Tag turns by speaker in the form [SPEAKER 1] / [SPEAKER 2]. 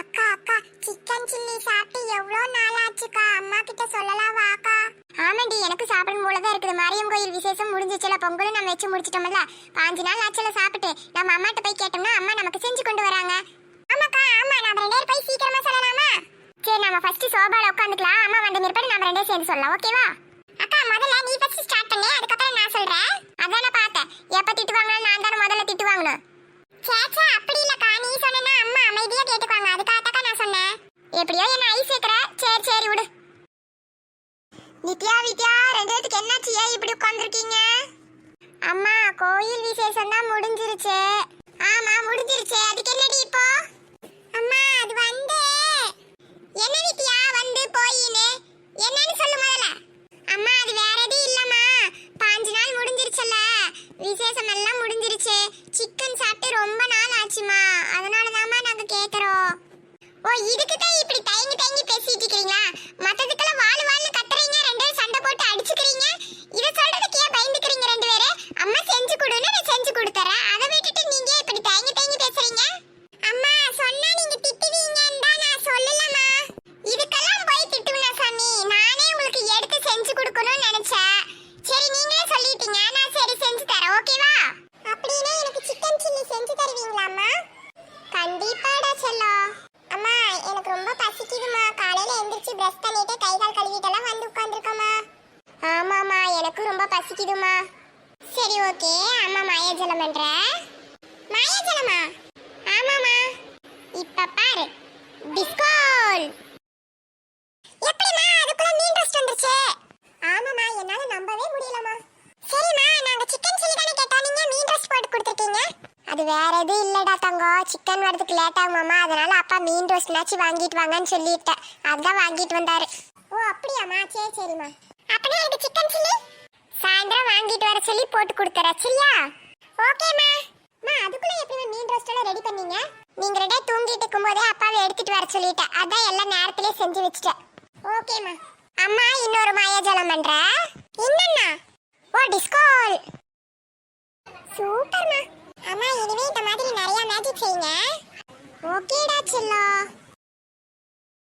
[SPEAKER 1] அக்கா அக்கா chicken chilli சாப்பிட்டு எவ்வளோ நாள் ஆச்சுக்கா அம்மா கிட்ட சொல்லலாம் வாக்கா. ஆமாண்டி எனக்கு சாப்பிடும் போல தான் இருக்குது. மாரியம் கோயில் விசேஷம் முடிஞ்சிச்சுல பொங்கலும் நம்ம வச்சு முடிச்சிட்டோம்ல. பாஞ்சு நாள் ஆச்சுல சாப்பிட்டு. நம்ம அம்மாட்ட போய் கேட்டோம்னா அம்மா நமக்கு செஞ்சு கொண்டு வராங்க. ஆமாக்கா ஆமா. நம்ம ரெண்டு போய் சீக்கிரமா சொல்லலாமா? சரி நம்ம ஃபர்ஸ்ட் சோபால உட்காந்துக்கலாம். அம்மா வந்த பிற்பாடு நம்ம ரெண்டே சேர்ந்து சொல்லலாம். ஓகேவா? நித்யா வித்யா ரெண்டு பேத்துக்கு என்னாச்சு ஏன் இப்படி உட்காந்துருக்கீங்க அம்மா கோயில் விசேஷம் தான் முடிஞ்சிருச்சு. ஆமா முடிஞ்சிருச்சு. அதுக்கு என்னடி இப்போ? அம்மா அது வந்து. என்ன நித்யா வந்து போயின்னு? என்னன்னு சொல்லு முதல்ல. அம்மா அது வேற எதுவும் இல்லம்மா. பாஞ்சு நாள் முடிஞ்சிருச்சுல்ல. விசேஷம் எல்லாம் முடிஞ்சிருச்சு. சிக்கன் சாப்பிட்டு ரொம்ப நாள் ஆச்சுமா. அதனால தான்மா நாங்க கேக்குறோம். ஓ இதுக்கு தான் இப்படி தயங்கி பிரஷ் பண்ணிட்டு கை கால் கழுவிட்டெல்லாம் வந்து உட்காந்துருக்கோமா ஆமாம்மா எனக்கு ரொம்ப பசிக்குதுமா சரி ஓகே அம்மா மாயாஜலம் பண்ணுறேன் ஆமாம்மா இப்ப பாரு டிஸ்கோல் எப்படிமா அதுக்குள்ள மீன் ரோஸ்ட் வந்துருச்சு ஆமாம்மா என்னால நம்பவே முடியலமா சரிம்மா நாங்க சிக்கன் சில்லி தானே கேட்டோம் நீங்க மீன் ரோஸ்ட் போட்டு கொடுத்துருக்கீங்க அது வேற எதுவும் இல்லடா தங்கம் சிக்கன் வரதுக்கு லேட் ஆகுமாமா. அதனால அப்பா மீன் ரோஸ்ட்னாச்சும் வாங்கிட்டு வாங்கன்னு சொல்லிட்டேன் அதான் வாங்கிட்டு வந்தாரு. ஓ அப்படியாம்மா. சரி சரிம்மா. அப்படியே எனக்கு சிக்கன் சில்லி சாயந்தரம் வாங்கிட்டு வர சொல்லி போட்டு கொடுத்துறேன். சரியா? ஓகேம்மா. அம்மா அதுக்குள்ள எப்படி மீன் ரோஸ்ட் எல்லாம் ரெடி பண்ணீங்க? நீங்க ரெண்டே தூங்கிட்டு இருக்கும்போதே அப்பாவை எடுத்துட்டு வர சொல்லிட்டேன் அதான் எல்லாம் நேரத்திலே செஞ்சு வச்சுட்டேன். ஓகேம்மா. அம்மா இன்னொரு மாயாஜலம் பண்ற? என்னன்னா ஓ டிஸ்கோல் சூப்பர்மா. அம்மா இனிமே இந்த மாதிரி நிறைய மேஜிக் செய்யுங்க. ஓகேடா செல்லம்